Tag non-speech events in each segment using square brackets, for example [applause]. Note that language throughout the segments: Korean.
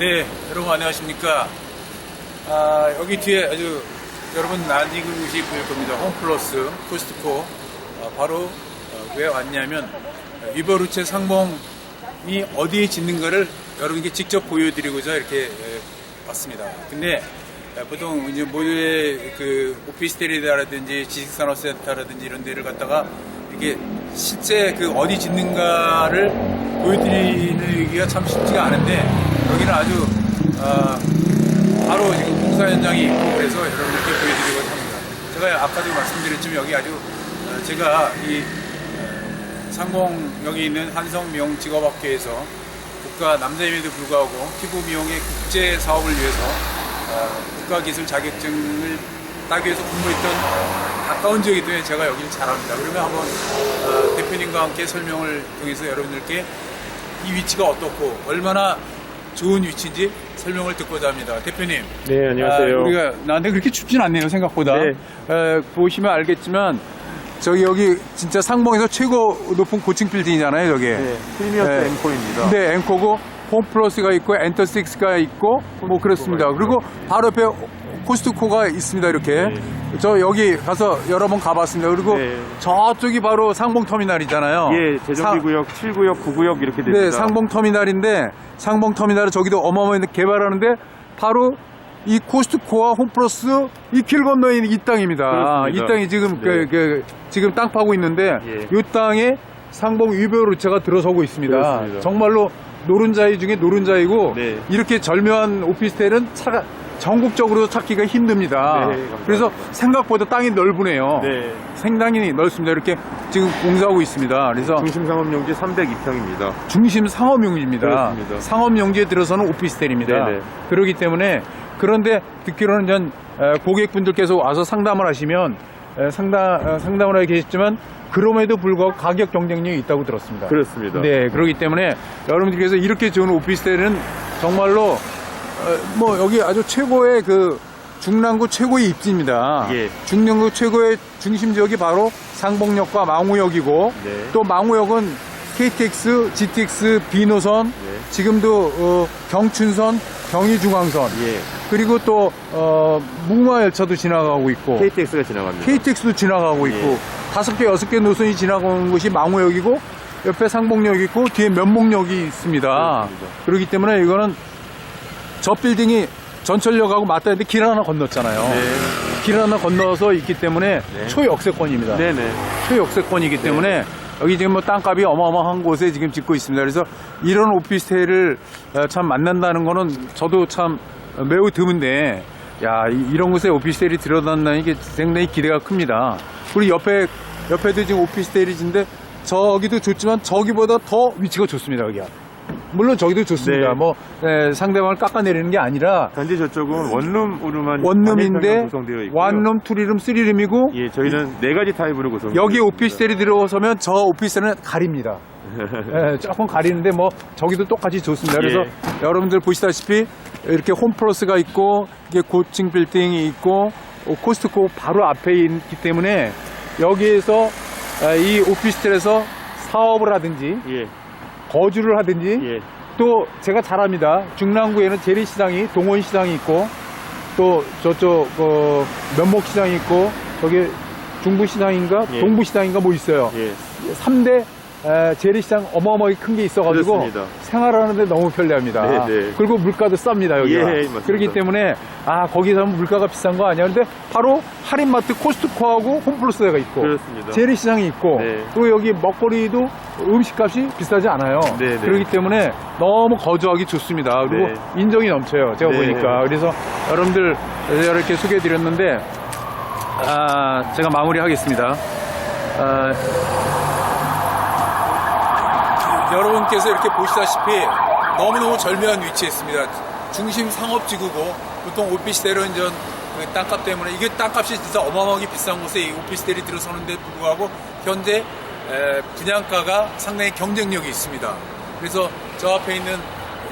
네, 여러분 안녕하십니까. 아, 여기 뒤에 아주 여러분 낯익으시 보일 겁니다. 홈플러스, 코스트코. 아, 바로 어, 왜 왔냐면 어, 위버루체 상봉이 어디에 짓는가를 여러분께 직접 보여드리고자 이렇게 에, 왔습니다. 근데 아, 보통 이제 모두의 그 오피스텔이라든지 지식산업센터라든지 이런 데를 갖다가 이게 실제 그 어디 짓는가를 보여드리기가 참 쉽지가 않은데 여기는 아주 아, 바로 지금 공사 현장이 있고 그래서 여러분들께 보여드리고 합니다. 제가 아까도 말씀드렸지만 여기 아주 어, 제가 이 어, 상공역에 있는 한성 미용 직업학교에서 국가 남자임에도 불구하고 피부 미용의 국제 사업을 위해서 어, 국가 기술 자격증을 따기 위해서 공부했던 가까운 지역이기 때문에 제가 여기를 잘 압니다. 그러면 한번 어, 대표님과 함께 설명을 통해서 여러분들께 이 위치가 어떻고 얼마나 좋은 위치인지 설명을 듣고자 합니다. 대표님. 네, 안녕하세요. 아, 우리가 나한테 그렇게 춥진 않네요 생각보다. 네. 에, 보시면 알겠지만 저기 여기 진짜 상봉에서 최고 높은 고층 빌딩이잖아요, 저게. 네, 프리미어스 네. 엠코입니다. 네, 앵코고 홈 플러스가 있고 엔터 식스가 있고 뭐 그렇습니다. 그리고 바로 옆에 코스트코가 있습니다. 이렇게 네. 저 여기 가서 여러 번 가봤습니다. 그리고 네. 저쪽이 바로 상봉 터미널이잖아요. 예, 재정비구역 7구역, 9구역 이렇게 됩니다. 네, 상봉 터미널인데 상봉 터미널을 저기도 어마어마하게 개발하는데 바로 이 코스트코와 홈플러스 이 길 건너에 있는 이 땅입니다. 그렇습니다. 이 땅이 지금 그, 네. 그 지금 땅 파고 있는데 예. 이 땅에 상봉 위배로체가 들어서고 있습니다. 그렇습니다. 정말로 노른자이 중에 노른자이고 네. 이렇게 절묘한 오피스텔은 차가 전국적으로 찾기가 힘듭니다. 네. 그래서 생각보다 땅이 넓으네요. 네, 상당히 넓습니다. 이렇게 지금 공사하고 있습니다. 그래서 중심 상업용지 302평입니다. 중심 상업용지입니다. 그렇습니다. 상업용지에 들어서는 오피스텔입니다. 네네. 그렇기 때문에 그런데 듣기로는 전 에, 고객분들께서 와서 상담을 하시면 에, 상담 어, 상담을 하고 계셨지만 그럼에도 불구하고 가격 경쟁력이 있다고 들었습니다. 그렇습니다. 네, 그렇기 때문에 여러분들께서 이렇게 좋은 오피스텔은 정말로 어, 뭐 여기 아주 최고의 그 중랑구 최고의 입지입니다. 예. 중랑구 최고의 중심 지역이 바로 상봉역과 망우역이고 네. 또 망우역은 KTX, GTX, B노선, 네. 지금도 어, 경춘선, 경의중앙선, 예, 그리고 또 어, 무궁화 열차도 지나가고 있고 KTX가 지나갑니다. KTX도 지나가고 있고 예. 다섯 개 여섯 개 노선이 지나가는 곳이 망우역이고 옆에 상봉역이 있고 뒤에 면목역이 있습니다. 그렇습니다. 그렇기 때문에 이거는 저 빌딩이 전철역하고 맞닿아 있는데 길 하나 건넜잖아요. 네, 길 하나 건너서 있기 때문에 네. 초역세권입니다. 네네. 초역세권이기 때문에 여기 지금 뭐 땅값이 어마어마한 곳에 지금 짓고 있습니다. 그래서 이런 오피스텔을 어, 참 만난다는 거는 저도 참 매우 드문데 야 이- 이런 곳에 오피스텔이 들어간다는 게 상당히 기대가 큽니다. 그리고 옆에 옆에도 지금 오피스텔이 있는데 저기도 좋지만 저기보다 더 위치가 좋습니다. 여기가. 물론 저기도 좋습니다. 네. 뭐 에, 상대방을 깎아내리는 게 아니라 단지 저쪽은 원룸으로만 원룸인데 구성되어 있고요. 원룸, 투리룸, 쓰리룸이고 예, 저희는 네 가지 타입으로 구성. 여기 오피스텔이 들어서면 저 오피스텔은 가립니다. [laughs] 예, 조금 가리는데 뭐 저기도 똑같이 좋습니다. 그래서 예. 여러분들 보시다시피 이렇게 홈플러스가 있고 이게 고층 빌딩이 있고 어, 코스트코 바로 앞에 있기 때문에 여기에서 아, 이 오피스텔에서 사업을 하든지 예, 거주를 하든지 예, 또 제가 잘 압니다. 중랑구에는 재래시장이 동원시장이 있고 또 저쪽 그 면목시장이 있고 저기 중부시장인가 예. 동부시장인가 뭐 있어요. 예. 3대 재래시장 어마어마하게 큰 게 있어가지고 그렇습니다. 생활하는데 너무 편리합니다. 네, 네. 그리고 물가도 쌉니다 여기가. 예, 맞습니다. 그렇기 때문에 아 거기서 물가가 비싼 거 아니야? 근데 바로 할인마트 코스트코하고 홈플러스가 있고 그렇습니다. 재래시장이 있고 네. 또 여기 먹거리도 음식값이 비싸지 않아요. 네, 네. 그렇기 때문에 너무 거주하기 좋습니다. 그리고 네. 인정이 넘쳐요. 제가 네. 보니까 그래서 여러분들 이렇게 소개해드렸는데 아, 제가 마무리하겠습니다. 아, 여러분께서 이렇게 보시다시피 너무너무 절묘한 위치에 있습니다. 중심 상업지구고 보통 오피스텔은 전그 땅값 때문에 이게 땅값이 진짜 어마어마하게 비싼 곳에 이 오피스텔이 들어서는데 불구하고 현재 에, 분양가가 상당히 경쟁력이 있습니다. 그래서 저 앞에 있는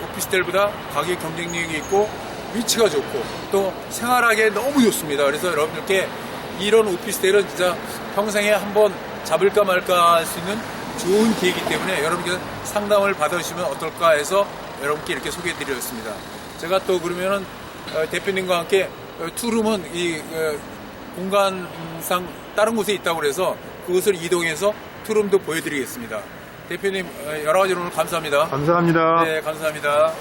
오피스텔보다 가격 경쟁력이 있고 위치가 좋고 또 생활하기에 너무 좋습니다. 그래서 여러분들께 이런 오피스텔은 진짜 평생에 한번 잡을까 말까 할 수 있는 좋은 기회이기 때문에 여러분께서 상담을 받으시면 어떨까 해서 여러분께 이렇게 소개해드렸습니다. 제가 또 그러면은 어, 대표님과 함께 어, 투룸은 이 어, 공간상 다른 곳에 있다고 그래서 그곳을 이동해서 투룸도 보여드리겠습니다. 대표님 어, 여러 가지 오늘 감사합니다. 감사합니다. 네, 감사합니다.